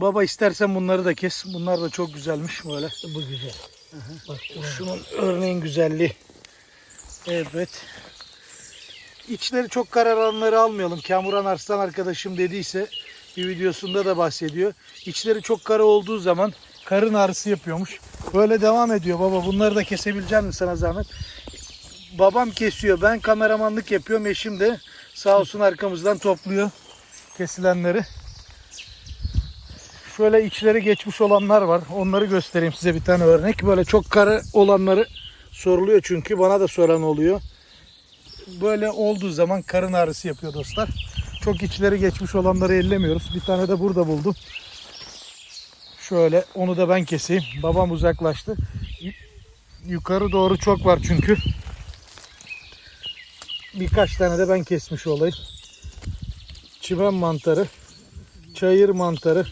Baba istersen bunları da kes. Bunlar da çok güzelmiş böyle. Bu güzel. Bak. Şunun örneğin güzelliği. Evet. İçleri çok kararanları almayalım. Kamuran Arslan arkadaşım dediyse bir videosunda da bahsediyor. İçleri çok kara olduğu zaman karın ağrısı yapıyormuş. Böyle devam ediyor baba. Bunları da kesebilecek misin sana zahmet? Babam kesiyor. Ben kameramanlık yapıyorum. Eşim de sağ olsun arkamızdan topluyor kesilenleri. Şöyle içleri geçmiş olanlar var. Onları göstereyim size bir tane örnek. Böyle çok kara olanları soruluyor çünkü. Bana da soran oluyor. Böyle olduğu zaman karın ağrısı yapıyor dostlar. Çok içleri geçmiş olanları ellemiyoruz. Bir tane de burada buldum. Şöyle onu da ben keseyim. Babam uzaklaştı. Yukarı doğru çok var çünkü. Birkaç tane de ben kesmiş olayım. Çimen mantarı, çayır mantarı,